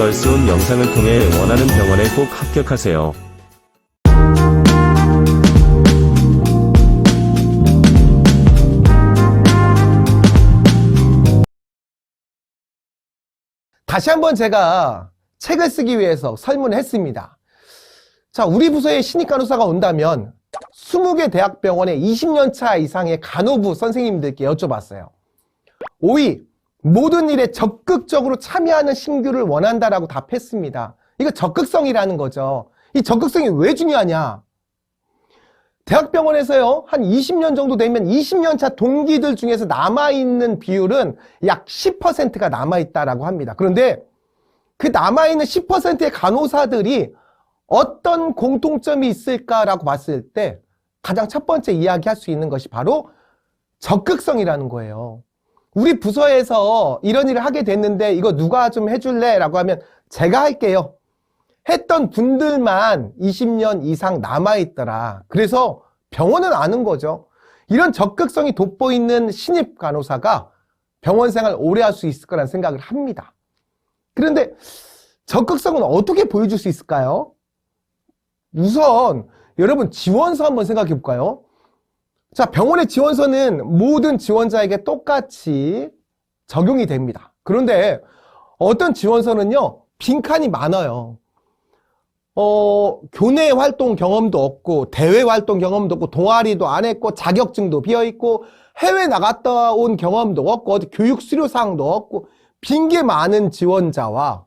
널스온 영상을 통해 원하는 병원에 꼭 합격하세요. 다시 한번 제가 책을 쓰기 위해서 설문을 했습니다. 자, 우리 부서에 신입 간호사가 온다면 20개 대학병원의 20년 차 이상의 간호부 선생님들께 여쭤봤어요. 5위, 모든 일에 적극적으로 참여하는 신규를 원한다라고 답했습니다. 이거 적극성이라는 거죠. 이 적극성이 왜 중요하냐? 대학병원에서요, 한 20년 정도 되면 20년 차 동기들 중에서 남아있는 비율은 약 10%가 남아있다라고 합니다. 그런데 그 남아있는 10%의 간호사들이 어떤 공통점이 있을까라고 봤을 때 가장 첫 번째 이야기할 수 있는 것이 바로 적극성이라는 거예요. 우리 부서에서 이런 일을 하게 됐는데 이거 누가 좀 해줄래? 라고 하면 제가 할게요. 했던 분들만 20년 이상 남아있더라. 그래서 병원은 아는 거죠. 이런 적극성이 돋보이는 신입 간호사가 병원 생활 오래 할 수 있을 거라는 생각을 합니다. 그런데 적극성은 어떻게 보여줄 수 있을까요? 우선 여러분 지원서 한번 생각해 볼까요? 자, 병원의 지원서는 모든 지원자에게 똑같이 적용이 됩니다. 그런데 어떤 지원서는요, 빈칸이 많아요. 어, 교내 활동 경험도 없고, 대외 활동 경험도 없고, 동아리도 안 했고, 자격증도 비어있고, 해외 나갔다 온 경험도 없고, 교육 수료사항도 없고, 빈 게 많은 지원자와,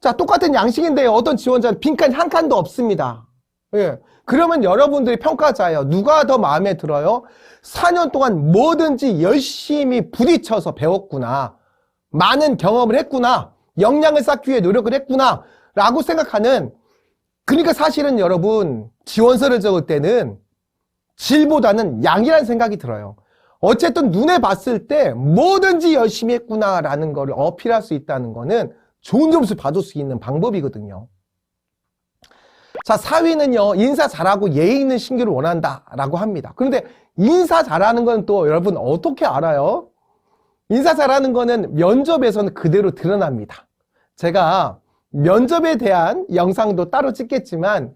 자, 똑같은 양식인데 어떤 지원자는 빈칸 한 칸도 없습니다. 예. 그러면 여러분들이 평가자예요. 누가 더 마음에 들어요? 4년 동안 뭐든지 열심히 부딪혀서 배웠구나. 많은 경험을 했구나. 역량을 쌓기 위해 노력을 했구나. 라고 생각하는 그러니까 사실은 여러분 지원서를 적을 때는 질보다는 양이라는 생각이 들어요. 어쨌든 눈에 봤을 때 뭐든지 열심히 했구나라는 거를 어필할 수 있다는 거는 좋은 점수 받을 수 있는 방법이거든요. 자, 4위는요, 인사 잘하고 예의 있는 신규를 원한다 라고 합니다. 그런데 인사 잘하는 건 또 여러분 어떻게 알아요? 인사 잘하는 거는 면접에서는 그대로 드러납니다. 제가 면접에 대한 영상도 따로 찍겠지만,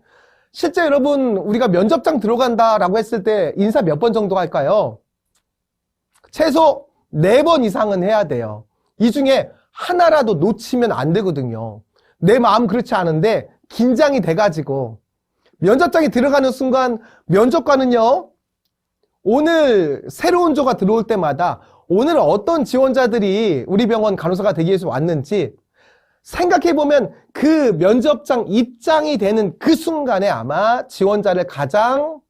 실제 여러분, 우리가 면접장 들어간다라고 했을 때 인사 몇 번 정도 할까요? 최소 4번 이상은 해야 돼요. 이 중에 하나라도 놓치면 안 되거든요. 내 마음 그렇지 않은데 긴장이 돼가지고 면접장에 들어가는 순간 면접관은요 오늘 새로운 조가 들어올 때마다 오늘 어떤 지원자들이 우리 병원 간호사가 되기 위해서 왔는지 생각해보면 그 면접장 입장이 되는 그 순간에 아마 지원자를 가장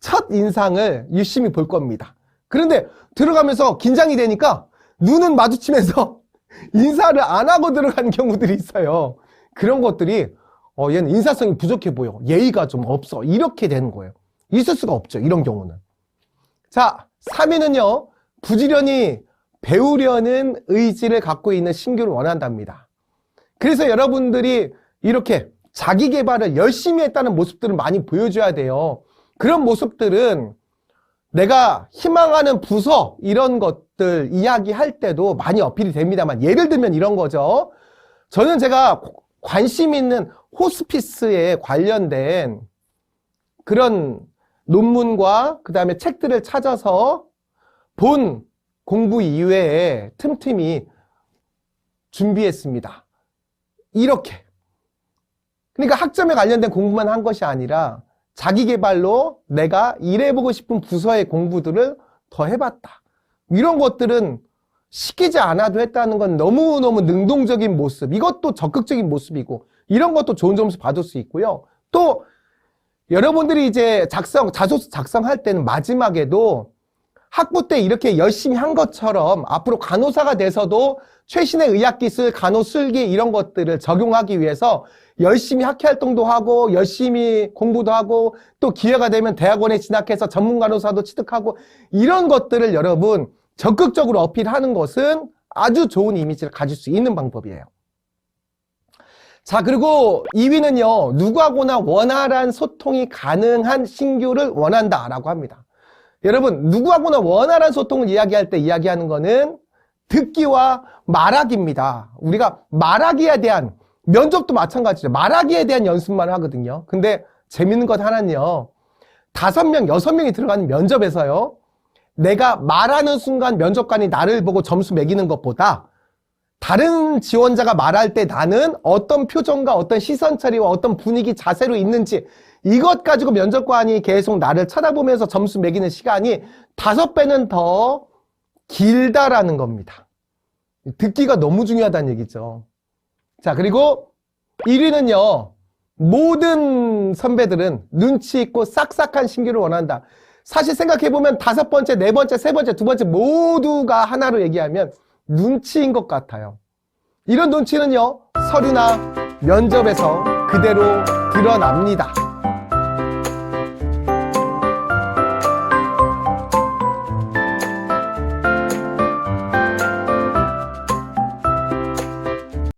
첫 인상을 유심히 볼 겁니다. 그런데 들어가면서 긴장이 되니까 눈은 마주치면서 인사를 안 하고 들어가는 경우들이 있어요. 그런 것들이 어, 얘는 인사성이 부족해 보여. 예의가 좀 없어. 이렇게 되는 거예요. 있을 수가 없죠. 이런 경우는. 자, 3위는요. 부지런히 배우려는 의지를 갖고 있는 신규를 원한답니다. 그래서 여러분들이 이렇게 자기 개발을 열심히 했다는 모습들을 많이 보여줘야 돼요. 그런 모습들은 내가 희망하는 부서 이런 것들 이야기할 때도 많이 어필이 됩니다만 예를 들면 이런 거죠. 저는 제가 관심 있는 호스피스에 관련된 그런 논문과 그 다음에 책들을 찾아서 본 공부 이외에 틈틈이 준비했습니다. 이렇게. 그러니까 학점에 관련된 공부만 한 것이 아니라 자기 개발로 내가 일해보고 싶은 부서의 공부들을 더 해봤다. 이런 것들은 시키지 않아도 했다는 건 너무너무 능동적인 모습. 이것도 적극적인 모습이고, 이런 것도 좋은 점수 받을 수 있고요. 또, 여러분들이 이제 작성, 자소서 작성할 때는 마지막에도 학부 때 이렇게 열심히 한 것처럼 앞으로 간호사가 돼서도 최신의 의학기술, 간호술기 이런 것들을 적용하기 위해서 열심히 학회활동도 하고 열심히 공부도 하고 또 기회가 되면 대학원에 진학해서 전문 간호사도 취득하고 이런 것들을 여러분 적극적으로 어필하는 것은 아주 좋은 이미지를 가질 수 있는 방법이에요. 자, 그리고 2위는요, 누구하고나 원활한 소통이 가능한 신규를 원한다 라고 합니다. 여러분, 누구하고나 원활한 소통을 이야기할 때 이야기하는 거는 듣기와 말하기입니다. 우리가 말하기에 대한 면접도 마찬가지죠. 말하기에 대한 연습만 하거든요. 근데 재밌는 것 하나는요. 다섯 명, 여섯 명이 들어가는 면접에서요. 내가 말하는 순간 면접관이 나를 보고 점수 매기는 것보다 다른 지원자가 말할 때 나는 어떤 표정과 어떤 시선 처리와 어떤 분위기 자세로 있는지 이것 가지고 면접관이 계속 나를 쳐다보면서 점수 매기는 시간이 다섯 배는 더 길다라는 겁니다. 듣기가 너무 중요하다는 얘기죠. 자, 그리고 1위는요, 모든 선배들은 눈치 있고 싹싹한 신규를 원한다. 사실 생각해보면 다섯 번째, 네 번째, 세 번째, 두 번째 모두가 하나로 얘기하면 눈치인 것 같아요. 이런 눈치는요, 서류나 면접에서 그대로 드러납니다.